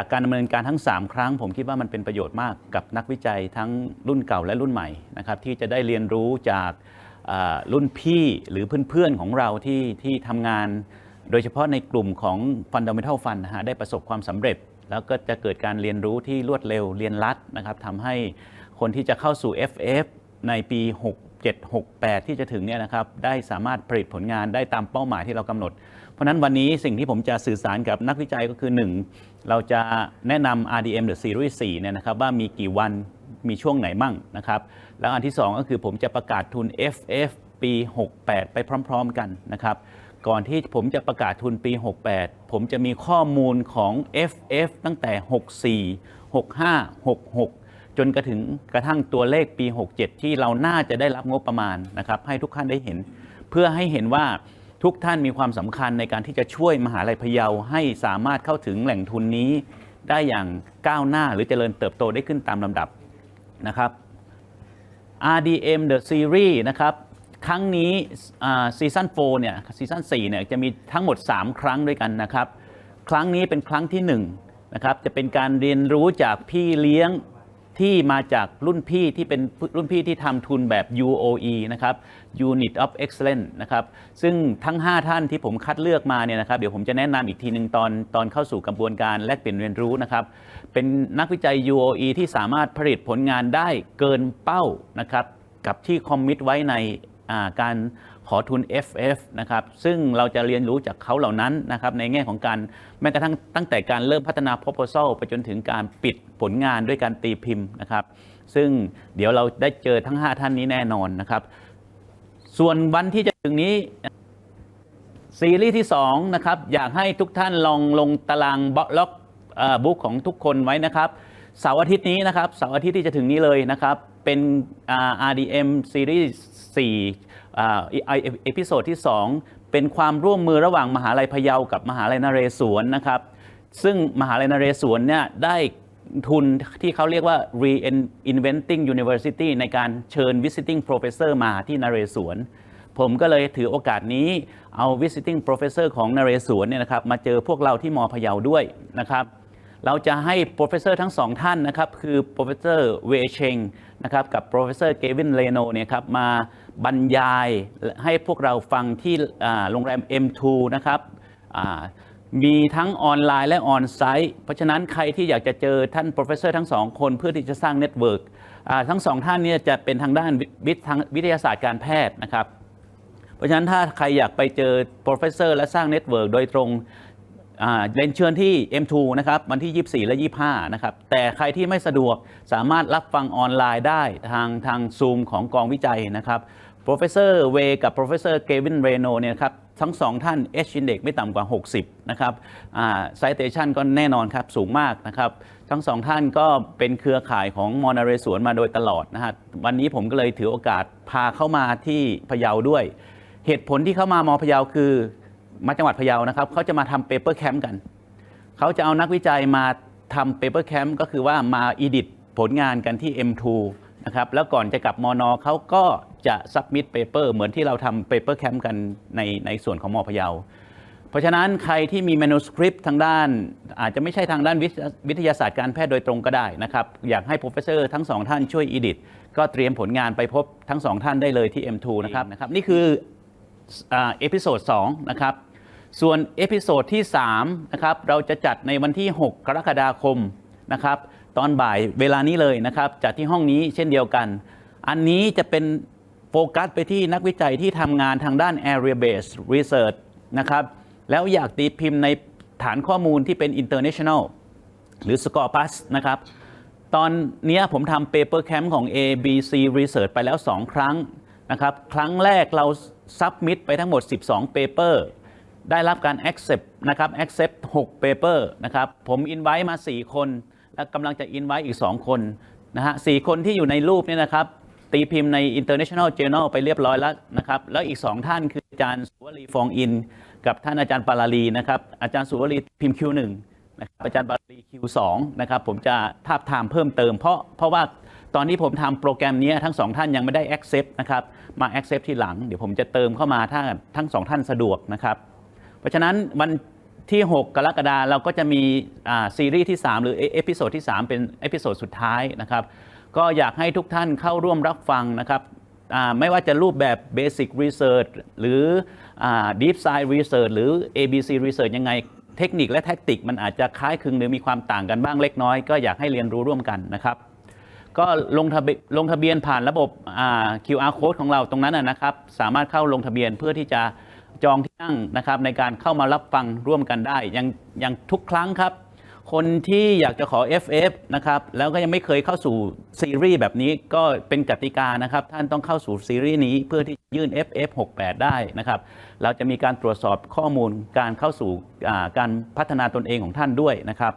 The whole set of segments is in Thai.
จากการดำเนินการทั้ง 3 ครั้ง ผมคิดว่ามันเป็นประโยชน์มากกับนักวิจัยทั้งรุ่นเก่าและรุ่นใหม่นะครับที่จะได้เรียนรู้จากรุ่นพี่หรือเพื่อนๆของเราที่ที่ทำงาน โดยเฉพาะในกลุ่มของ Fundamental Fund นะฮะได้ประสบความสำเร็จ แล้วก็จะเกิดการเรียนรู้ที่รวดเร็วเรียนรัดนะครับทำให้คนที่จะเข้าสู่ FF ในปี 67 68 ที่จะถึงเนี่ยนะครับได้สามารถผลิตผลงานได้ตามเป้าหมายที่เรากำหนด เพราะฉะนั้นวันนี้สิ่งที่ผมจะสื่อสารกับนักวิจัยก็คือ 1 เราจะแนะนำ RDM The Series 4เนี่ยนะครับว่ามีกี่วันมีช่วงไหนมั่งนะครับ แล้วอันที่ 2 ก็คือผมจะประกาศทุน FF ปี 68 ไปพร้อม ๆ กันนะครับ ก่อนที่ผมจะประกาศทุนปี 68 ผมจะมีข้อมูลของ FF ตั้งแต่ 64 65 66 จนกระถึงกระทั่งตัวเลขปี 67 ที่เราน่าจะได้รับงบประมาณนะครับ ให้ทุกท่านได้เห็น เพื่อให้เห็นว่า ทุกท่านมีความสำคัญในการที่จะช่วยมหาลัยพะเยาให้สามารถเข้าถึงแหล่งทุนนี้ ได้อย่างก้าวหน้าหรือเจริญเติบโตได้ขึ้นตามลำดับนะครับ RDM The Series นะครับ ครั้งนี้ซีซั่น4เนี่ยซีซั่น4เนี่ยจะมีทั้งหมด 3 ครั้งด้วยกันนะครับ ครั้งนี้เป็นครั้งที่1นะครับจะเป็นการเรียนรู้จากพี่เลี้ยง ที่มาจากรุ่นพี่ที่เป็นรุ่นพี่ที่ทำทุนแบบ UOE นะครับ Unit of Excellence นะครับ ซึ่งทั้ง 5 ท่านที่ผมคัดเลือกมาเนี่ยนะครับ เดี๋ยวผมจะแนะนำอีกทีหนึ่งตอนตอนเข้าสู่กระบวนการแลกเปลี่ยนเรียนรู้นะครับ เป็นนักวิจัย UOE ที่สามารถผลิตผลงานได้เกินเป้านะครับ กับที่คอมมิตไว้ในการขอทุน FF นะครับซึ่งเราจะเรียนรู้จากเขาเหล่านั้นนะครับในแง่ของการแม้กระทั่งตั้งแต่การเริ่มพัฒนา proposal ไปจนถึงการปิดผลงานด้วยการตีพิมพ์นะครับ ซึ่งเดี๋ยวเราได้เจอทั้ง 5 ท่านนี้แน่นอนนะครับ ส่วนวันที่จะถึงนี้ซีรีส์ที่2นะครับอยากให้ทุกท่านลองลงตารางบล็อกบุ๊กของทุกคนไว้นะครับเสาร์อาทิตย์นี้นะครับเสาร์อาทิตย์ที่จะถึงนี้เลยนะครับ เป็น RDM ซีรีส์4อ่ เอพิโซดที่ 2 เป็นความร่วมมือระหว่างมหาลัยพะเยากับมหาลัยนเรศวรนะครับซึ่งมหาลัยนเรศวรเนี่ยได้ทุนที่เขาเรียกว่า Reinventing University ในการเชิญ Visiting Professor มาที่นเรศวรผมก็เลยถือโอกาสนี้เอา visiting professor ของนเรศวรเนี่ยนะครับมาเจอพวกเราที่มอพะเยาด้วยนะครับเราจะให้ professor ทั้งสองท่านนะครับคือ professor เวเชงนะครับกับ professor เกวินเลโนเนี่ยครับมา บรรยายให้พวกเราฟังที่โรงแรม M2 นะครับมีทั้งออนไลน์และออนไซต์เพราะฉะนั้นใครที่อยากจะเจอท่าน professor ทั้งสองคนเพื่อที่จะสร้างเน็ตเวิร์กทั้งสองท่านเนี่ยจะเป็นทางด้านวิทย์ทางวิทยาศาสตร์การแพทย์นะครับ เพราะฉะนั้นถ้าใครอยากไปเจอ professor และสร้างเน็ตเวิร์กโดยตรงเรียนเชิญที่ M2 นะครับวันที่ 24 และ 25 นะครับ แต่ใครที่ไม่สะดวกสามารถรับฟังออนไลน์ได้ทางทางซูมของกองวิจัยนะครับ professor Way กับ professor Kevin Reno เนี่ยครับทั้งสองท่าน H index ไม่ต่ำกว่า 60 นะครับ citation ก็แน่นอนครับ สูงมากนะครับ ทั้งสองท่านก็เป็นเครือข่ายของมอนาเรสวนมาโดยตลอดนะฮะวันนี้ผมก็เลยถือโอกาสพาเข้ามาที่พะเยาด้วย เหตุผลที่เข้ามามอพะเยาคือมาจังหวัดพะเยานะครับเขาจะมาทำเปเปอร์แคมป์กัน เขาจะเอานักวิจัยมาทำเปเปอร์แคมป์ก็คือว่ามาอีดิทผลงานกันที่ M2 นะครับแล้วก่อนจะกลับมอนอเขาก็ จะซับมิดเปเปอร์เหมือนที่เราทำเปเปอร์แคมป์กันในในส่วนของมอพะเยา เพราะฉะนั้นใครที่มี manuscript ทางด้าน อาจจะไม่ใช่ทางด้านวิทยาวิทยาศาสตร์การแพทย์โดยตรงก็ได้นะครับ อยากให้ professor ทั้งสองท่านช่วย edit ก็เตรียมผลงานไปพบทั้งสองท่านได้เลยที่ M2 นะครับนะครับนี่คือเอพิโซด2นะครับส่วนเอพิโซดที่3นะครับเราจะจัดในวันที่ 6 กรกฎาคมนะครับตอนบ่ายเวลานี้เลยนะครับจัดที่ห้องนี้เช่นเดียวกัน อันนี้จะเป็น โฟกัสไปที่นักวิจัยที่ทำงานทางด้าน area based research นะครับ แล้วอยากตีพิมพ์ในฐานข้อมูลที่เป็น international หรือ Scopus นะครับ ตอนนี้ผมทำ paper camp ของ ABC Research ไปแล้ว 2 ครั้งนะครับ ครั้งแรกเรา submit ไปทั้งหมด 12 paper ได้รับการ accept นะครับ accept 6 paper นะครับ ผม invite มา 4 คน และกำลังจะ invite อีก 2 คนนะฮะสคนที่อยู่ในรูปนี่นะครับ ตีพิมพ์ใน International Journal ไปเรียบร้อยแล้วนะครับ แล้วอีก2ท่านคืออาจารย์สุวรีฟองอิน กับท่านอาจารย์ปาราลีนะครับ อาจารย์สุวรีพิมพ์ Q1 นะครับอาจารย์ปาราลี Q2 นะครับ ผมจะทาบทามเพิ่มเติม เพราะเพราะว่าตอนนี้ผมทำโปรแกรมนี้ทั้งสองท่านยังไม่ได้ accept นะครับ มา accept ทีหลัง เดี๋ยวผมจะเติมเข้ามาถ้าทั้งสองท่านสะดวกนะครับ เพราะฉะนั้นวันที่ 6 กรกฎาเราก็จะมีซีรีส์ที่ 3 หรือเอพิโซดที่ 3 เป็นเอพิโซดสุดท้ายนะครับ ก็อยากให้ทุกท่านเข้าร่วมรับฟังนะครับไม่ว่าจะรูปแบบ Basic Research หรืออ Deep Science Research หรือ ABC Research ยังไงเทคนิคและแท็กติกมันอาจจะคล้ายคลึงหรือมีความต่างกันบ้างเล็กน้อย ก็อยากให้เรียนรู้ร่วมกันนะครับ ก็ลงทะเบียนลงทะเบียนผ่านระบบ QR code ของเราตรงนั้นนะครับ สามารถเข้าลงทะเบียนเพื่อที่จะจองที่นั่งนะครับในการเข้ามารับฟังร่วมกันได้ย่างย่างทุกครั้งครับ คนที่อยากจะขอ FF นะครับแล้วก็ยังไม่เคยเข้าสู่ซีรีส์แบบนี้ก็เป็นกติกานะครับ ท่านต้องเข้าสู่ซีรีส์นี้เพื่อที่ยื่น FF 68ได้นะครับ เราจะมีการตรวจสอบข้อมูลการเข้าสู่การพัฒนาตนเองของท่านด้วยนะครับ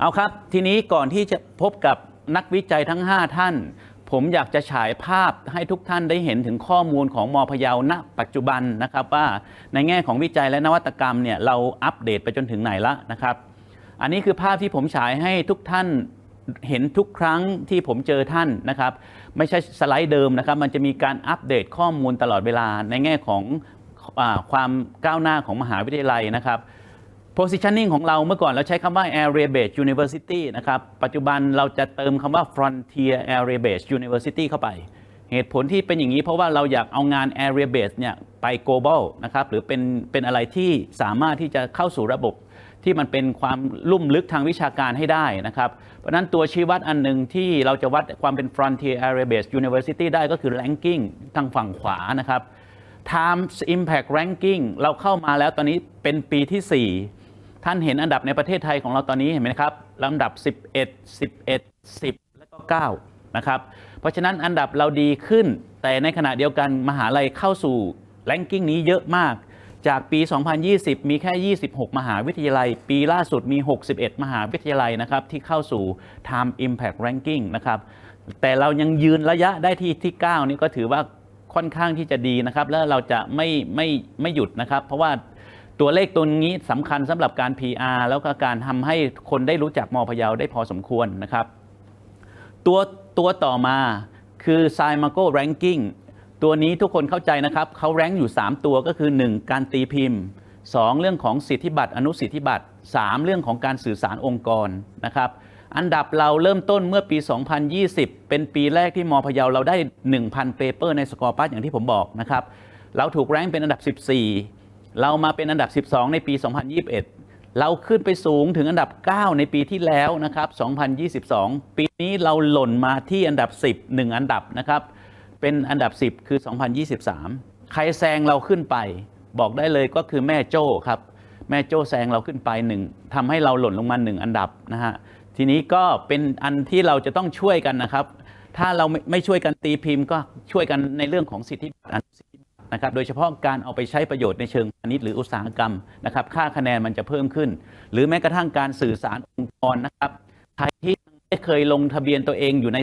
เอาครับทีนี้ก่อนที่จะพบกับนักวิจัยทั้ง 5 ท่าน ผมอยากจะฉายภาพให้ทุกท่านได้เห็นถึงข้อมูลของมพยาณปัจจุบันนะครับ ว่าในแง่ของวิจัยและนวัตกรรมเนี่ยเราอัปเดตไปจนถึงไหนละนะครับ อันนี้คือภาพที่ผมฉายให้ทุกท่านเห็นทุกครั้งที่ผมเจอท่านนะครับ ไม่ใช่สไลด์เดิมนะครับ มันจะมีการอัปเดตข้อมูลตลอดเวลาในแง่ของอความก้าวหน้าของมหาวิทยาลัยนะครับ positioning ของเราเมื่อก่อนเราใช้คำว่า area based university นะครับ ปัจจุบันเราจะเติมคำว่า frontier area based university เข้าไป เหตุผลที่เป็นอย่างนี้เพราะว่าเราอยากเอางาน area based เนี่ยไป global นะครับ หรือเป็นเป็นอะไรที่สามารถที่จะเข้าสู่ระบบ ที่มันเป็นความลุ่มลึกทางวิชาการให้ได้นะครับ เพราะนั้นตัวชี้วัดอันหนึ่งที่เราจะวัดความเป็น frontier area based university ได้ก็คือ ranking ทางฝั่งขวานะครับ Times Impact Ranking เราเข้ามาแล้วตอนนี้เป็นปีที่ 4 ท่านเห็นอันดับในประเทศไทยของเราตอนนี้เห็นไหมครับลำดับ 11 11 10 แล้วก็ 9 นะครับ เพราะฉะนั้นอันดับเราดีขึ้น แต่ในขณะเดียวกันมหาลัยเข้าสู่ ranking นี้เยอะมาก จากปี 2020 มีแค่ 26 มหาวิทยาลัย ปีล่าสุดมี 61 มหาวิทยาลัยนะครับที่เข้าสู่ Time Impact Ranking นะครับ แต่เรายังยืนระยะได้ที่ที่ 9 นี่ก็ถือว่าค่อนข้างที่จะดีนะครับ แล้วเราจะไม่ไม่ไม่หยุดนะครับ เพราะว่าตัวเลขตัวนี้สำคัญสำหรับการ PR แล้วก็การทำให้คนได้รู้จักมอพยาได้พอสมควรนะครับ ตัวตัวต่อมาคือ s i m a g o Ranking ตัวนี้ทุกคนเข้าใจนะครับเขาแรงอยู่ 3 ตัวก็คือ 1 การตีพิมพ์ 2 เรื่องของสิทธิบัตรอนุสิทธิบัตร 3 เรื่องของการสื่อสารองค์กรนะครับอันดับเราเริ่มต้นเมื่อปี 2020 เป็นปีแรกที่มพเยาเราได้ 1,000 เปเปอร์ในสกอร์ปัสอย่างที่ผมบอกนะครับเราถูกแรงเป็นอันดับ 14 เรามาเป็นอันดับ 12 ในปี 2021 เราขึ้นไปสูงถึงอันดับ 9 ในปีที่แล้วนะครับ 2022 ปีนี้เราหล่นมาที่อันดับ 10 1 อันดับนะครับ เป็นอันดับ 10 คือ 2023 ใครแซงเราขึ้นไป บอกได้เลยก็คือแม่โจ้ครับ แม่โจ้แซงเราขึ้นไปหนึ่งทำให้เราหล่นลงมาหนึ่งอันดับนะฮะทีนี้ก็เป็นอันที่เราจะต้องช่วยกันนะครับ ถ้าเราไม่ไม่ช่วยกันตีพิมพ์ก็ช่วยกันในเรื่องของสิทธิบัตรอนุสิทธิบัตรนะครับโดยเฉพาะการเอาไปใช้ประโยชน์ในเชิงพาณิชย์หรืออุตสาหกรรมนะครับค่าคะแนนมันจะเพิ่มขึ้น หรือแม้กระทั่งการสื่อสารองค์กรนะครับใครที่ ไม่เคยลงทะเบียนตัวเองอยู่ใน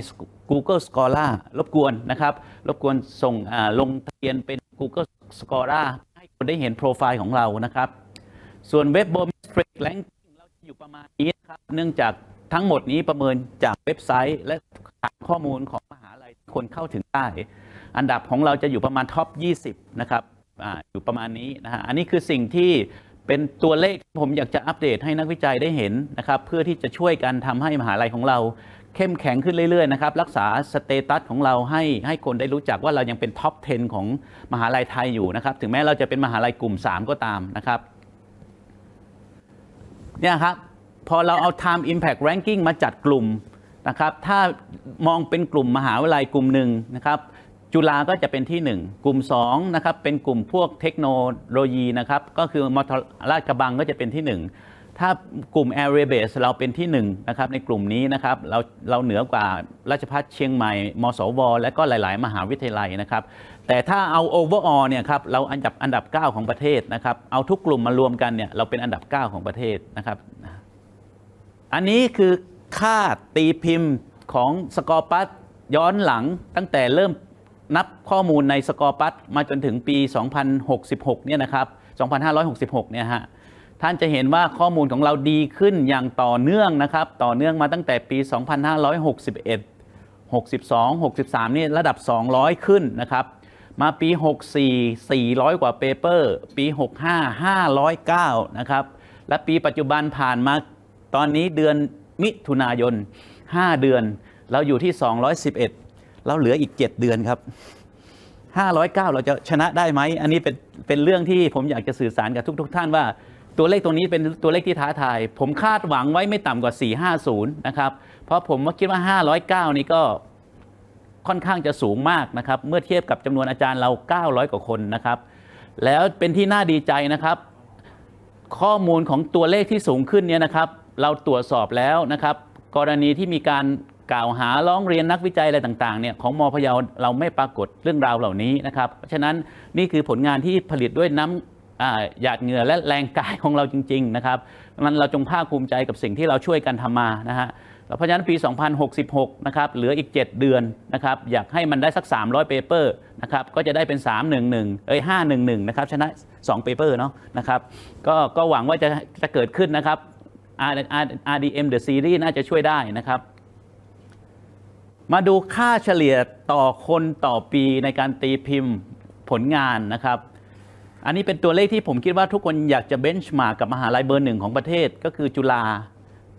Google Scholar รบกวนนะครับ รบกวนส่งลงทะเบียนเป็น Google Scholar ให้คนได้เห็นโปรไฟล์ของเรานะครับ ส่วนเว็บ b o m s t r i c Ranking เราจะอยู่ประมาณนี้นะครับ เนื่องจากทั้งหมดนี้ประเมินจากเว็บไซต์ และฐานข้อมูลของมหาลัยที่คนเข้าถึงได้ อันดับของเราจะอยู่ประมาณท็อป 20 นะครับออยู่ประมาณนี้นะฮะ อันนี้คือสิ่งที่ เป็นตัวเลขที่ผมอยากจะอัปเดตให้นักวิจัยได้เห็นนะครับ เพื่อที่จะช่วยกันทำให้มหาลัยของเรา เข้มแข็งขึ้นเรื่อยๆนะครับ รักษาสเตตัสของเราให้ให้คนได้รู้จักว่าเรายังเป็นท็อป 10 ของมหาลัยไทยอยู่นะครับ ถึงแม้เราจะเป็นมหาลัยกลุ่ม 3 ก็ตามนะครับ เนี่ยครับ พอเราเอา Time Impact Ranking มาจัดกลุ่มนะครับ ถ้ามองเป็นกลุ่มมหาวิทยาลัยกลุ่มหนึ่งนะครับ จุฬาก็จะเป็นที่ 1 กลุ่ม2นะครับเป็นกลุ่มพวกเทคโนโลยีนะครับก็คือมอทราชกระบังก็จะเป็นที่ 1 ถ้ากลุ่ม Area Base เราเป็นที่1นะครับในกลุ่มนี้นะครับเราเราเหนือกว่าราชภัฏเชียงใหม่ มสว และก็หลาย ๆ มหาวิทยาลัยนะครับแต่ถ้าเอา overall เนี่ยครับเราอันดับอันดับ 9 ของประเทศนะครับเอาทุกกลุ่มมารวมกันเนี่ยเราเป็นอันดับ 9 ของประเทศนะครับอันนี้คือค่าตีพิมพ์ของสกอร์ปัสย้อนหลังตั้งแต่เริ่ม นับข้อมูลในสกอร์ปัสมาจนถึงปี 2066 เนี่ยนะครับ 2566 เนี่ยฮะ ท่านจะเห็นว่าข้อมูลของเราดีขึ้นอย่างต่อเนื่องนะครับ ต่อเนื่องมาตั้งแต่ปี 2561 62 63 นี่ระดับ 200 ขึ้นนะครับ มาปี 64 400 กว่าเปเปอร์ ปี 65 509 นะครับ และปีปัจจุบันผ่านมาตอนนี้เดือนมิถุนายน 5 เดือน เราอยู่ที่ 211 เราเหลืออีก 7 เดือนครับ 509 เราจะชนะได้ไหม อันนี้เป็นเป็นเรื่องที่ผมอยากจะสื่อสารกับทุกๆท่านว่า ตัวเลขตรงนี้เป็นตัวเลขที่ท้าทาย ผมคาดหวังไว้ไม่ต่ำกว่า 450 นะครับ เพราะผมว่าคิดว่า 509 นี่ก็ค่อนข้างจะสูงมากนะครับ เมื่อเทียบกับจำนวนอาจารย์เรา 900 กว่าคนนะครับ แล้วเป็นที่น่าดีใจนะครับ ข้อมูลของตัวเลขที่สูงขึ้นเนี่ยนะครับ เราตรวจสอบแล้วนะครับ กรณีที่มีการ กล่าวหาร้องเรียนนักวิจัยอะไรต่างๆเนี่ยของมพยาเราไม่ปรากฏเรื่องราวเหล่านี้นะครับเพราะฉะนั้นนี่คือผลงานที่ผลิตด้วยน้ำหยาดเหงื่อและแรงกายของเราจริง ๆ นะครับนั้นเราจงภาคภูมิใจกับสิ่งที่เราช่วยกันทำมานะฮะเพราะฉะนั้นปี 2066 นะครับ เหลืออีก 7 เดือนนะครับ อยากให้มันได้สัก 300 เปเปอร์นะครับ ก็จะได้เป็น 311 เอ้ย 511 นะครับ ชนะ 2 เปเปอร์เนาะนะครับ ก็ก็หวังว่าจะจะเกิดขึ้นนะครับ RDM The Series น่าจะช่วยได้นะครับ มาดูค่าเฉลี่ยต่อคนต่อปีในการตีพิมพ์ผลงานนะครับ อันนี้เป็นตัวเลขที่ผมคิดว่าทุกคนอยากจะเบนช์มาร์กกับมหาลัยเบอร์หนึ่งของประเทศ ก็คือจุฬา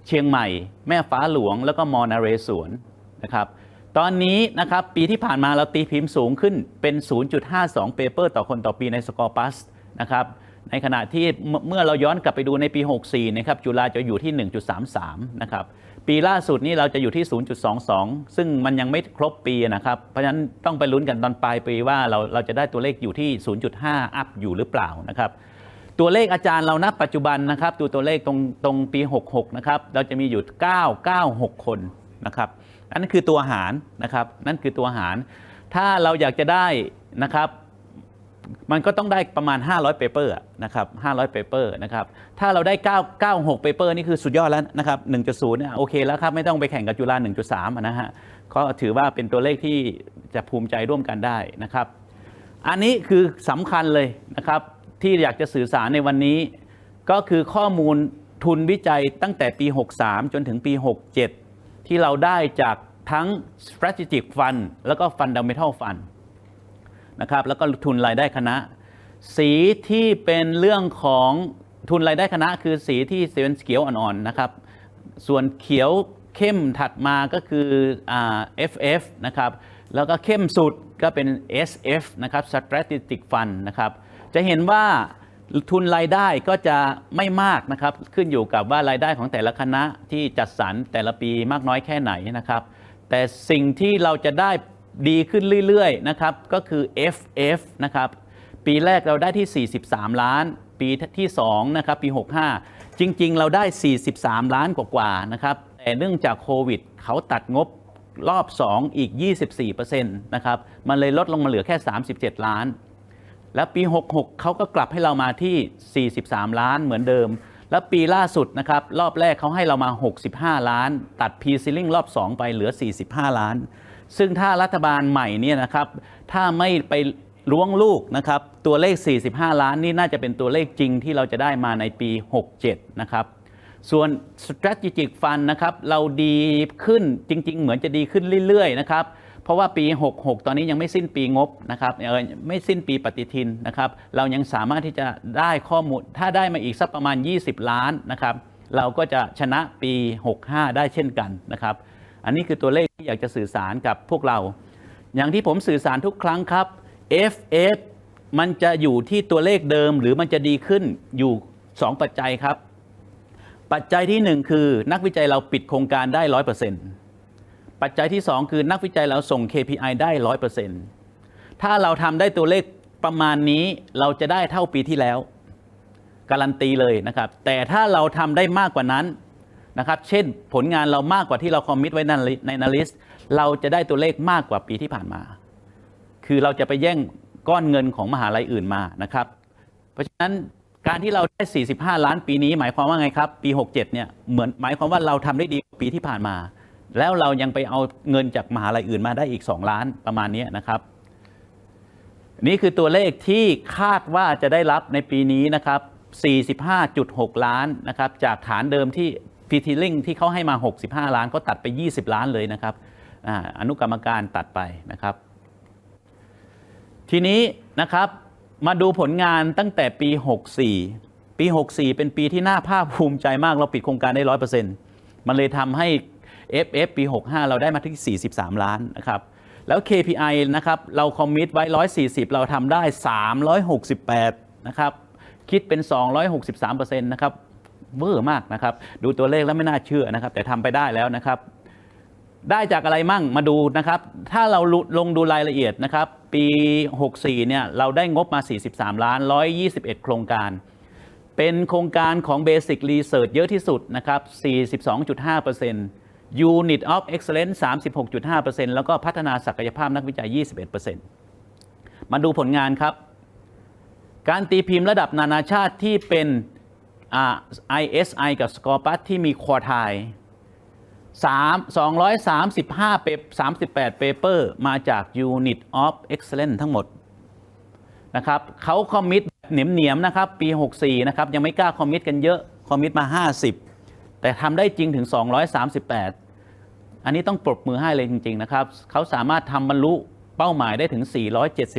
เชียงใหม่ แม่ฟ้าหลวง แล้วก็มอนาเรศวรนะครับตอนนี้นะครับปีที่ผ่านมาเราตีพิมพ์สูงขึ้นเป็น 0.52เปเปอร์ต่อคนต่อปีในสกอร์ปัสนะครับในขณะที่เมื่อเราย้อนกลับไปดูในปี 64 นะครับจุฬาจะอยู่ที่ 1.33 นะครับ ปีล่าสุดนี้เราจะอยู่ที่ 0.22 ซึ่งมันยังไม่ครบปีนะครับ เพราะฉะนั้นต้องไปลุ้นกันตอนปลายปีว่าเราเราจะได้ตัวเลขอยู่ที่ 0.5 อัพอยู่หรือเปล่านะครับ ตัวเลขอาจารย์เราณปัจจุบันนะครับดูตัวเลขตรงตรงปี 66 นะครับ เราจะมีอยู่ 996 คนนะครับ นั่นคือตัวหารนะครับ นั่นคือตัวหาร ถ้าเราอยากจะได้นะครับ มันก็ต้องได้ประมาณ 500เปเปอร์นะครับ500เปเปอร์นะครับถ้าเราได้ 9 96เปเปอร์นี่คือสุดยอดแล้วนะครับ1.0เนี่ยโอเคแล้วครับ ไม่ต้องไปแข่งกับจุฬา1.3 นะฮะก็ถือว่าเป็นตัวเลขที่จะภูมิใจร่วมกันได้นะครับ อันนี้คือสำคัญเลยนะครับ ที่อยากจะสื่อสารในวันนี้ ก็คือข้อมูลทุนวิจัยตั้งแต่ปี 63 จนถึงปี 67 ที่เราได้จากทั้ง strategic fund แล้วก็ fundamental fund นะครับแล้วก็ทุนรายได้คณะ สีที่เป็นเรื่องของทุนรายได้คณะ คือสีที่เป็นเขียวอ่อนๆนะครับส่วนเขียวเข้มถัดมาก็คืออ่า FF นะครับแล้วก็เข้มสุดก็เป็น SF นะครับ Strategic Fund นะครับจะเห็นว่าทุนรายได้ก็จะไม่มากนะครับ ขึ้นอยู่กับว่ารายได้ของแต่ละคณะที่จัดสรรแต่ละปีมากน้อยแค่ไหนนะครับ แต่สิ่งที่เราจะได้ ดีขึ้นเรื่อยๆนะครับก็คือ FF นะครับปีแรกเราได้ที่ 43 ล้าน ปีที่2นะครับปี 65 จริงๆ เราได้ 43 ล้านกว่าๆนะครับแต่เนื่องจากโควิดเขาตัดงบรอบ 2 อีก 24%นะครับมันเลยลดลงมาเหลือแค่ 37 ล้าน แล้วปี 66 เขาก็กลับให้เรามาที่ 43 ล้านเหมือนเดิม แล้วปีล่าสุดนะครับรอบแรกเขาให้เรามา 65 ล้าน ตัด P ceiling รอบ 2 ไปเหลือ 45 ล้าน ซึ่งถ้ารัฐบาลใหม่เนี่ยนะครับถ้าไม่ไปล้วงลูกนะครับตัวเลข 45 ล้านนี่น่าจะเป็นตัวเลขจริงที่เราจะได้มาในปี 67 นะครับส่วน strategic fund นะครับเราดีขึ้นจริง ๆ เหมือนจะดีขึ้นเรื่อยๆนะครับเพราะว่าปี 66 ตอนนี้ยังไม่สิ้นปีงบนะครับไม่สิ้นปีปฏิทินนะครับเรายังสามารถที่จะได้ข้อมูล ถ้าได้มาอีกสักประมาณ 20 ล้านนะครับเราก็จะชนะปี 65 ได้เช่นกันนะครับ อันนี้คือตัวเลขที่อยากจะสื่อสารกับพวกเรา อย่างที่ผมสื่อสารทุกครั้งครับ FF มันจะอยู่ที่ตัวเลขเดิมหรือมันจะดีขึ้นอยู่ 2 ปัจจัยครับ ปัจจัยที่ 1 คือนักวิจัยเราปิดโครงการได้ 100%ปัจจัยที่ 2 คือนักวิจัยเราส่ง KPI ได้ 100%ถ้าเราทำได้ตัวเลขประมาณนี้เราจะได้เท่าปีที่แล้ว การันตีเลยนะครับ แต่ถ้าเราทำได้มากกว่านั้น นะครับ เช่นผลงานเรามากกว่าที่เราคอมมิตไว้ในนาลิสเราจะได้ตัวเลขมากกว่าปีที่ผ่านมา คือเราจะไปแย่งก้อนเงินของมหาลัยอื่นมานะครับ เพราะฉะนั้นการที่เราได้ 45 ล้านปีนี้ หมายความว่าไงครับ ปี 67 เนี่ย เหมือนหมายความว่าเราทำได้ดีกว่าปีที่ผ่านมา แล้วเรายังไปเอาเงินจากมหาลัยอื่นมาได้อีก 2 ล้านประมาณนี้นะครับ นี่คือตัวเลขที่คาดว่าจะได้รับในปีนี้นะครับ 45.6 ล้านนะครับ จากฐานเดิมที่ ฟีทิลิงที่เขาให้มา 65 ล้านก็ตัดไป 20 ล้านเลยนะครับออนุกรรมการตัดไปนะครับทีทีนี้นะครับมาดูผลงานตั้งแต่ปี 64 ปี 64 เป็นปีที่น่าภาคภูมิใจมากเราปิดโครงการได้ 100%มันเลยทำให้ FF ปี 65 เราได้มาที่ 43 ล้านนะครับ แล้ว KPI นะครับ เราคอมมิตไว้ 140 เราทำได้ 368 นะครับ คิดเป็น 263%นะครับ เวอร์มากนะครับ ดูตัวเลขแล้วไม่น่าเชื่อนะครับ แต่ทำไปได้แล้วนะครับ ได้จากอะไรมั่งมาดูนะครับ ถ้าเราลงดูรายละเอียดนะครับ ปี 64 เนี่ยเราได้งบมา 43 ล้าน 121 โครงการ เป็นโครงการของ Basic Research เยอะที่สุดนะครับ 42.5% Unit of Excellence 36.5%แล้วก็พัฒนาศักยภาพนักวิจัย 21%มาดูผลงานครับ การตีพิมพ์ระดับนานาชาติที่เป็น ISI กับ Scopus ที่มีควอไทย3 235เป38 paper มาจาก Unit of Excellence ทั้งหมดนะครับเขาคอมมิตเหนียมเนียมๆนะครับ ปี 64 นะครับ ยังไม่กล้าคอมมิตกันเยอะ คอมมิตมา 50 แต่ทำได้จริงถึง 238 อันนี้ต้องปรบมือให้เลยจริง ๆ นะครับ เขาสามารถทำบรรลุเป้าหมายได้ถึง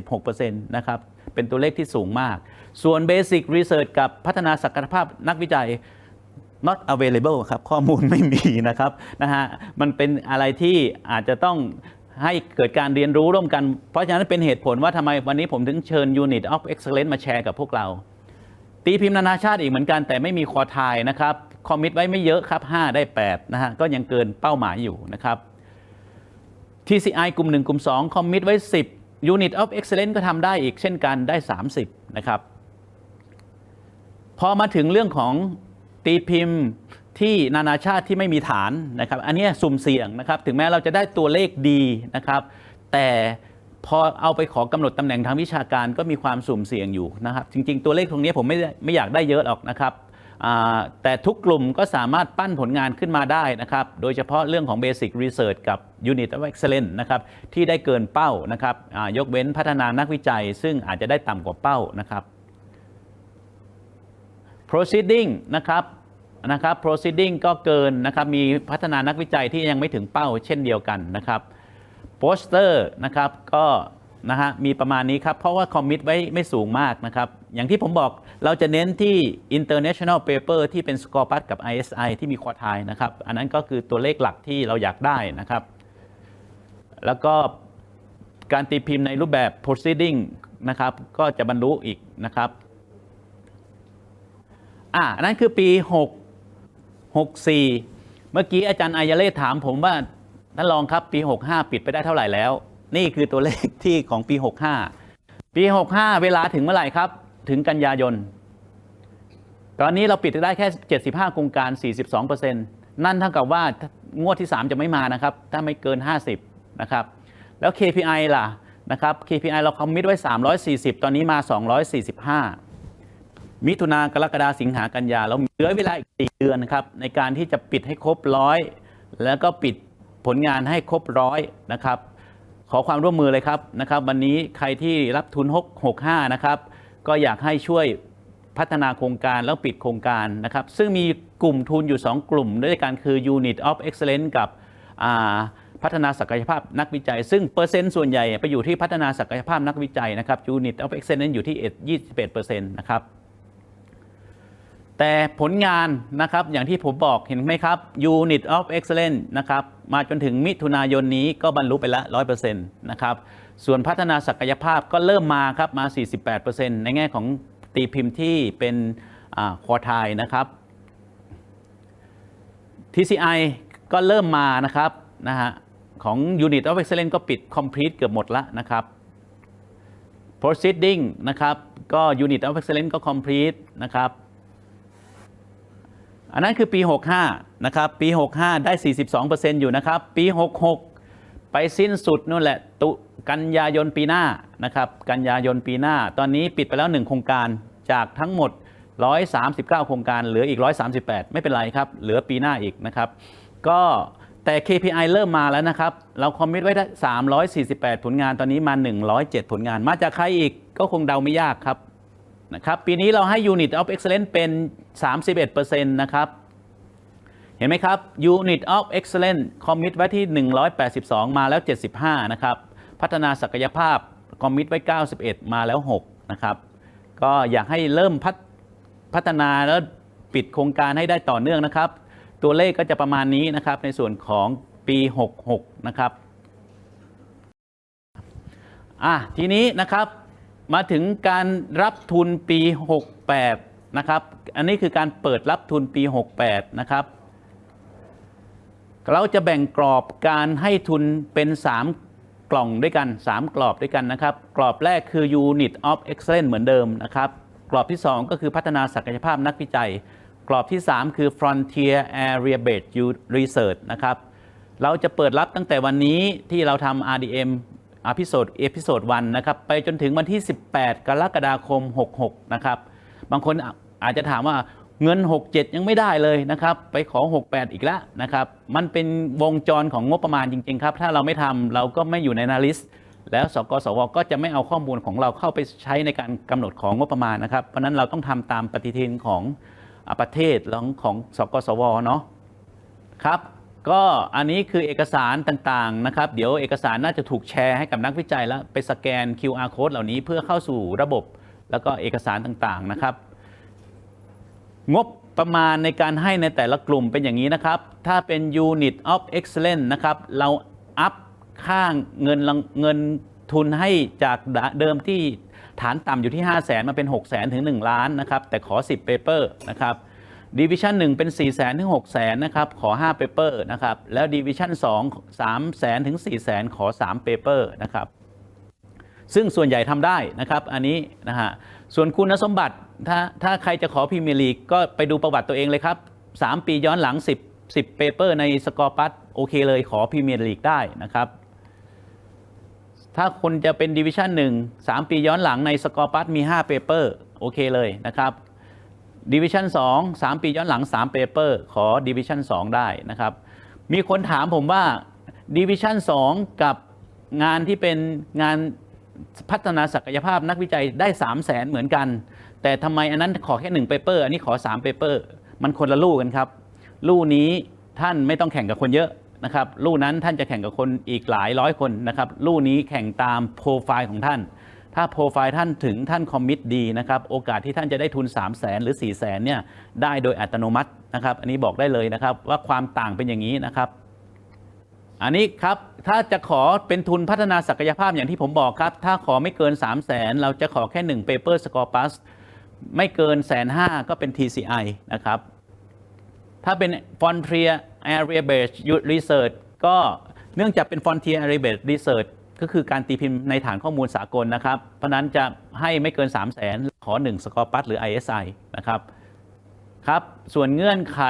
476%นะครับ เป็นตัวเลขที่สูงมาก ส่วน Basic Research กับพัฒนาศักยภาพนักวิจัย not available ครับ ข้อมูลไม่มีนะครับนะฮะมันเป็นอะไรที่อาจจะต้องให้เกิดการเรียนรู้ร่วมกัน เพราะฉะนั้นเป็นเหตุผลว่าทำไมวันนี้ผมถึงเชิญ Unit of Excellence มาแชร์กับพวกเรา ตีพิมพ์นานาชาติอีกเหมือนกันแต่ไม่มีคอทายนะครับ คอมมิตไว้ไม่เยอะครับ 5 ได้ 8 นะฮะ ก็ยังเกินเป้าหมายอยู่นะครับ TCI กลุ่ม 1 กลุ่ม 2 คอมมิตไว้ 10 Unit of Excellence ก็ทำได้อีกเช่นกันได้ 30 นะครับ พอมาถึงเรื่องของตีพิมพ์ที่นานาชาติที่ไม่มีฐานนะครับ อันนี้สุ่มเสี่ยงนะครับ ถึงแม้เราจะได้ตัวเลขดีนะครับ แต่พอเอาไปขอกำหนดตำแหน่งทางวิชาการก็มีความสุ่มเสี่ยงอยู่นะครับ จริง ๆ ตัวเลขตรงนี้ผมไม่ไม่อยากได้เยอะหรอกนะครับแต่ทุกกลุ่มก็สามารถปั้นผลงานขึ้นมาได้นะครับ โดยเฉพาะเรื่องของ Basic Research กับ Unit of Excellence นะครับ ที่ได้เกินเป้านะครับยกเว้นพัฒนานักวิจัย ซึ่งอาจจะได้ต่ำกว่าเป้านะครับ proceeding นะครับนะครับ proceeding ก็เกินนะครับมีพัฒนานักวิจัยที่ยังไม่ถึงเป้าเช่นเดียวกันนะครับ poster นะครับก็นะฮะมีประมาณนี้ครับ เพราะว่าคอมมิตไว้ไม่สูงมากนะครับ อย่างที่ผมบอกเราจะเน้นที่ international paper ที่เป็น Scopus กับ ISI ที่มีควอไทยนะครับ อันนั้นก็คือตัวเลขหลักที่เราอยากได้นะครับ แล้วก็การตีพิมพ์ในรูปแบบ proceeding นะครับ ก็จะบรรลุอีกนะครับ อ่าอันนั้นคือปี 6 64 เมื่อกี้อาจารย์อายาเล่ถามผมว่าท่านรองครับปี 65 ปิดไปได้เท่าไหร่แล้ว นี่คือตัวเลขที่ของปี 65 ปี 65 เวลาถึงเมื่อไหร่ครับ ถึงกันยายน ตอนนี้เราปิดได้แค่ 75 โครงการ 42%นั่นเท่ากับว่างวดที่ 3 จะไม่มานะครับ ถ้าไม่เกิน 50 นะครับ แล้ว KPI ล่ะนะครับ KPI เราคอมมิตไว้ 340 ตอนนี้มา 245 มิถุนากรกฎาสิงหากันยาเราเหลือเวลาอีก4เดือนนะครับในการที่จะปิดให้ครบร้อยแล้วก็ปิดผลงานให้ครบร้อยนะครับ ขอความร่วมมือเลยครับนะครับ วันนี้ใครที่รับทุน 665 นะครับ ก็อยากให้ช่วยพัฒนาโครงการแล้วปิดโครงการนะครับ ซึ่งมีกลุ่มทุนอยู่ 2 กลุ่ม ด้วยกันคือ Unit of Excellence กับพัฒนาศักยภาพนักวิจัย ซึ่งเปอร์เซ็นต์ส่วนใหญ่ไปอยู่ที่พัฒนาศักยภาพนักวิจัยนะครับ Unit of Excellence อยู่ที่ 21%นะครับ แต่ผลงานนะครับอย่างที่ผมบอกเห็นไหมครับ Unit of Excellence นะครับมาจนถึงมิถุนายนนี้ก็บรรลุไปละ 100%นะครับส่วนพัฒนาศักยภาพก็เริ่มมาครับมา 48%ในแง่ของตีพิมพ์ที่เป็นควอไทยนะครับ TCI ก็เริ่มมานะครับนะฮะของ Unit of Excellence ก็ปิด complete เกือบหมดแล้วนะครับ Proceeding นะครับก็ Unit of Excellence ก็ complete นะครับ อันนั้นคือปี 65 นะครับ ปี 65 ได้ 42%อยู่นะครับ ปี 66 ไปสิ้นสุดนู่นแหละตุกันยายนปีหน้านะครับ กันยายนปีหน้า ตอนนี้ปิดไปแล้ว 1 โครงการจากทั้งหมด 139 โครงการ เหลืออีก 138 ไม่เป็นไรครับ เหลือปีหน้าอีกนะครับ ก็แต่ KPI เริ่มมาแล้วนะครับ เราคอมมิตไว้ได้348 ผลงาน ตอนนี้มา 107 ผลงาน มาจากใครอีก ก็คงเดาไม่ยากครับ นะครับปีนี้เราให้ Unit of Excellence เป็น 31%นะครับเห็นไหมครับ Unit of Excellence คอมมิตไว้ที่ 182 มาแล้ว 75 นะครับ พัฒนาศักยภาพคอมมิตไว้ 91 มาแล้ว 6 นะครับ ก็อยากให้เริ่มพัฒพัฒนาแล้วปิดโครงการให้ได้ต่อเนื่องนะครับ ตัวเลขก็จะประมาณนี้นะครับในส่วนของปี 66 นะครับอะทีนี้นะครับ มาถึงการรับทุนปี 68 นะครับ อันนี้คือการเปิดรับทุนปี 68 นะครับ เราจะแบ่งกรอบการให้ทุนเป็น 3 กล่องด้วยกัน 3 กรอบด้วยกันนะครับ กรอบแรกคือ Unit of Excellence เหมือนเดิมนะครับ กรอบที่ 2 ก็คือพัฒนาศักยภาพนักวิจัย กรอบที่ 3 คือ Frontier Area Based Research นะครับ เราจะเปิดรับตั้งแต่วันนี้ที่เราทำ RDM อพิโซดเอพิโซดวันนะครับไปจนถึงวันที่ 18 กรกฎาคม 66 นะครับ บางคนอาจจะถามว่าเงิน 67 ยังไม่ได้เลยนะครับ ไปขอ 68 อีกแล้วนะครับ มันเป็นวงจรของงบประมาณจริง ๆ ครับ ถ้าเราไม่ทำเราก็ไม่อยู่ในนาลิสแล้วสกสวก็จะไม่เอาข้อมูลของเราเข้าไปใช้ในการกำหนดของงบประมาณนะครับ เพราะนั้นเราต้องทำตามปฏิทินของประเทศของของสกสวเนาะครับ ก็อันนี้คือเอกสารต่างๆนะครับ เดี๋ยวเอกสารน่าจะถูกแชร์ให้กับนักวิจัยแล้วไปสแกน QR code เหล่านี้เพื่อเข้าสู่ระบบ แล้วก็เอกสารต่างๆนะครับ งบประมาณในการให้ในแต่ละกลุ่มเป็นอย่างนี้นะครับ ถ้าเป็น Unit of Excellence นะครับ เราอัพค่าเงินเงินทุนให้จากเดิมที่ฐานต่ำอยู่ที่ 5 0 0แสนมาเป็น 6 0 0แสนถึง 1 ล้านนะครับ แต่ขอ 10 paper นะครับ Division 1เป็น 4 0 0แสนถึง6 0แสนนะครับขอ5 paper นะครับแล้ว Division 2 3แสนถึง4แสนขอ 3 paper นะครับซึ่งส่วนใหญ่ทำได้นะครับอันนี้นะฮะส่วนคุณสมบัติถ้าถ้าใครจะขอพรีเมียร์ลีกก็ไปดูประวัติตัวเองเลยครับ 3 ปีย้อนหลัง 10 10เปเปอร์ในสกอร์ปัสโอเคเลยขอพรีเมียร์ลีกได้นะครับถ้าคนจะเป็นดิวิชั่น1 3 ปีย้อนหลังในสกอร์ปัสมี5เปเปอร์โอเคเลยนะครับ ดิวิชั่น2 3 ปีย้อนหลัง 3 เปเปอร์ ขอดิวิชั่น2 ได้นะครับ มีคนถามผมว่าดิวิชั่น2 กับงานที่เป็นงานพัฒนาศักยภาพนักวิจัยได้ 3 0 0แสนเหมือนกัน แต่ทำไมอันนั้นขอแค่ 1 เปเปอร์ อันนี้ขอ 3 เปเปอร์ มันคนละลู่กันครับ ลู่นี้ท่านไม่ต้องแข่งกับคนเยอะนะครับ ลู่นั้นท่านจะแข่งกับคนอีกหลายร้อยคนนะครับ ลู่นี้แข่งตามโปรไฟล์ของท่าน ถ้าโปรไฟล์ท่านถึงท่านคอมมิตดีนะครับ โอกาสที่ท่านจะได้ทุน 3 0 0แสนหรือ 4 0 0แสนเนี่ยได้โดยอัตโนมัตินะครับ อันนี้บอกได้เลยนะครับว่าความต่างเป็นอย่างนี้นะครับ อันนี้ครับถ้าจะขอเป็นทุนพัฒนาศักยภาพอย่างที่ผมบอกครับ ถ้าขอไม่เกิน 3 0 0แสนเราจะขอแค่ 1 paper score pass ไม่เกินแสนห้าก็เป็น TCI นะครับ ถ้าเป็น Frontier Area Based Research ก็เนื่องจากเป็น Frontier Area Based Research ก็คือการตีพิมพ์ในฐานข้อมูลสากลนะครับ เพราะนั้นจะให้ไม่เกิน 3 0 0แสนขอ 1 สกอร์ปัสหรือ ISI นะครับครับ ส่วนเงื่อนไข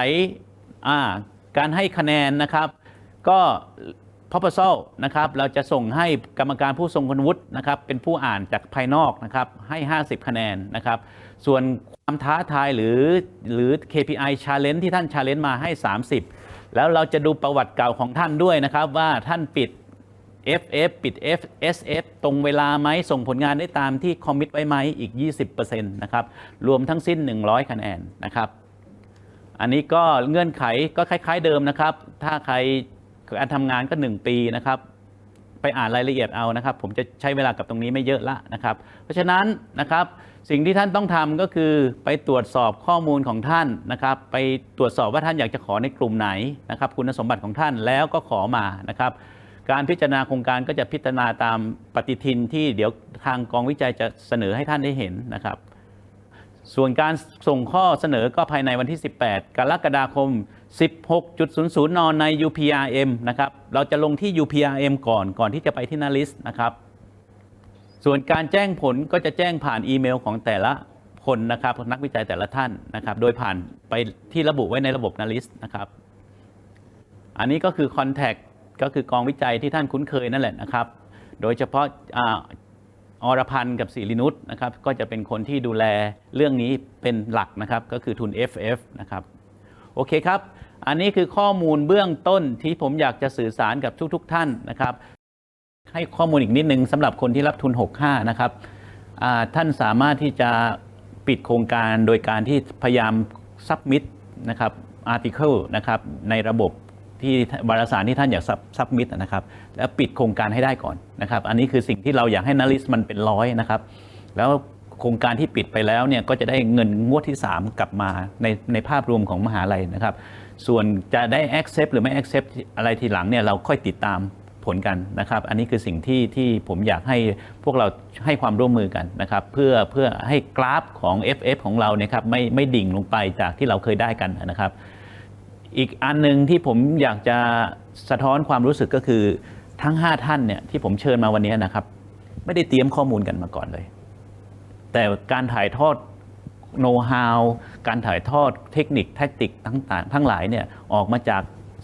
การให้คะแนนนะครับ ก็ proposal นะครับเราจะส่งให้กรรมการผู้ทรงคุณวุฒินะครับเป็นผู้อ่านจากภายนอกนะครับให้ 50 คะแนนนะครับ ส่วนความท้าทายหรือหรือ KPI challenge ที่ท่าน challenge มาให้ 30 แล้วเราจะดูประวัติเก่าของท่านด้วยนะครับว่าท่านปิด FF ปิด F SF ตรงเวลาไหมส่งผลงานได้ตามที่คอมมิตไว้ไหมอีก 20%นะครับ รวมทั้งสิ้น 100 คะแนนนะครับ อันนี้ก็เงื่อนไขก็คล้าย ๆเดิมนะครับ ถ้าใครการทำงานก็ 1 ปีนะครับ ไปอ่านรายละเอียดเอานะครับ ผมจะใช้เวลากับตรงนี้ไม่เยอะละนะครับ เพราะฉะนั้นนะครับสิ่งที่ท่านต้องทำก็คือไปตรวจสอบข้อมูลของท่านนะครับ ไปตรวจสอบว่าท่านอยากจะขอในกลุ่มไหนนะครับ คุณสมบัติของท่านแล้วก็ขอมานะครับ การพิจารณาโครงการก็จะพิจารณาตามปฏิทินที่เดี๋ยวทางกองวิจัยจะเสนอให้ท่านได้เห็นนะครับ ส่วนการส่งข้อเสนอก็ภายในวันที่ 18 กรกฎาคม 16.00 น ใน UPRM นะครับ เราจะลงที่ UPRM ก่อนก่อนที่จะไปที่นาลิสนะครับ ส่วนการแจ้งผลก็จะแจ้งผ่านอีเมลของแต่ละคนนะครับนักวิจัยแต่ละท่านนะครับ โดยผ่านไปที่ระบุไว้ในระบบนาลิสนะครับ อันนี้ก็คือ Contact ก็คือกองวิจัยที่ท่านคุ้นเคยนั่นแหละนะครับ โดยเฉพาะออรพันธ์กับศิรินุชนะครับก็จะเป็นคนที่ดูแลเรื่องนี้เป็นหลักนะครับก็คือทุน FF นะครับโอเคครับ อันนี้คือข้อมูลเบื้องต้นที่ผมอยากจะสื่อสารกับทุกๆทท่านนะครับ ให้ข้อมูลอีกนิดนึงสำหรับคนที่รับทุน 65 นะครับท่านสามารถที่จะปิดโครงการโดยการที่พยายามซับมิดนะครับอาร์ติเคิลนะครับในระบบ ที่วารสารที่ท่านอยากซับมิดนะครับ แล้วปิดโครงการให้ได้ก่อนนะครับ อันนี้คือสิ่งที่เราอยากให้นาริสมันเป็นร้อยนะครับ แล้วโครงการที่ปิดไปแล้วเนี่ยก็จะได้เงินงวดที่ 3 กลับมาในในภาพรวมของมหาลัยนะครับ ส่วนจะได้ accept หรือไม่ accept อะไรทีหลังเนี่ยเราค่อยติดตามผลกันนะครับ อันนี้คือสิ่งที่ที่ผมอยากให้พวกเราให้ความร่วมมือกันนะครับ เพื่อเพื่อให้กราฟของ FF ของเราเนี่ยครับไม่ไม่ดิ่งลงไปจากที่เราเคยได้กันนะครับ อีกอันหนึ่งที่ผมอยากจะสะท้อนความรู้สึกก็คือทั้ง 5 ท่านเนี่ยที่ผมเชิญมาวันนี้นะครับ ไม่ได้เตรียมข้อมูลกันมาก่อนเลย แต่การถ่ายทอดโน้ตฮาวการถ่ายทอดเทคนิคแทคติกต่างๆ ทั้งหลายเนี่ยออกมาจาก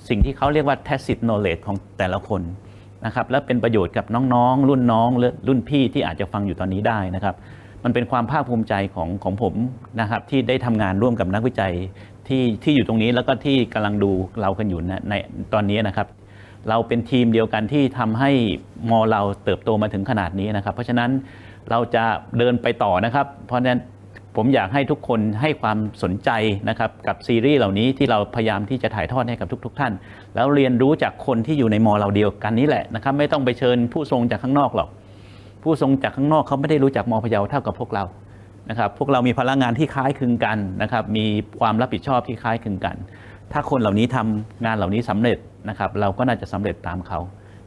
สิ่งที่เขาเรียกว่า tacit knowledge ของแต่ละคนนะครับและเป็นประโยชน์กับน้องๆ รุ่นน้องหรือรุ่นพี่ที่อาจจะฟังอยู่ตอนนี้ได้นะครับ มันเป็นความภาคภูมิใจของของผมนะครับที่ได้ทำงานร่วมกับนักวิจัย ที่ที่อยู่ตรงนี้แล้วก็ที่กำลังดูเรากันอยู่ในในตอนนี้นะครับ เราเป็นทีมเดียวกันที่ทำให้มอเราเติบโตมาถึงขนาดนี้นะครับ เพราะฉะนั้นเราจะเดินไปต่อนะครับ เพราะฉะนั้นผมอยากให้ทุกคนให้ความสนใจนะครับกับซีรีส์เหล่านี้ที่เราพยายามที่จะถ่ายทอดให้กับทุก ๆ ท่าน แล้วเรียนรู้จากคนที่อยู่ในมอเราเดียวกันนี้แหละนะครับ ไม่ต้องไปเชิญผู้ทรงจากข้างนอกหรอก ผู้ทรงจากข้างนอกเขาไม่ได้รู้จักมอพะเยาเท่ากับพวกเรา นะครับพวกเรามีพลังงานที่คล้ายคลึงกันนะครับมีความรับผิดชอบที่คล้ายคลึงกัน ถ้าคนเหล่านี้ทำงานเหล่านี้สำเร็จนะครับเราก็น่าจะสำเร็จตามเขา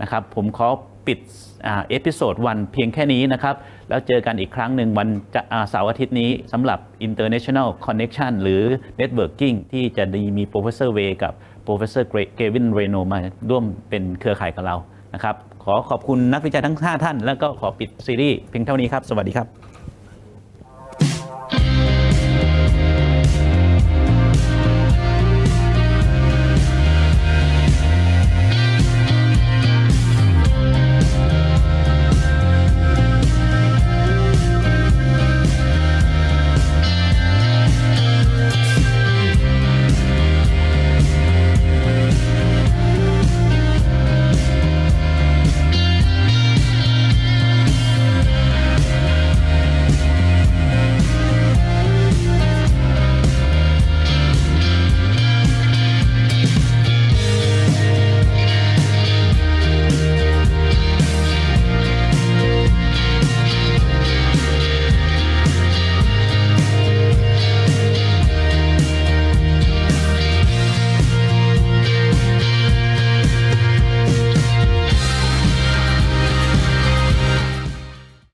นะครับผมขอปิดเอพิโซดวันเพียงแค่นี้นะครับ แล้วเจอกันอีกครั้งหนึ่งวันเสาร์อาทิตย์นี้สำหรับ International Connection หรือ Networking ที่จะมี Professor Way กับ Professor Kevin Reno มาร่วมเป็นเครือข่ายกับเรานะครับ ขอขอบคุณนักวิจัยทั้ง 5 ท่าน แล้วก็ขอปิดซีรีส์เพียงเท่านี้ครับ สวัสดีครับ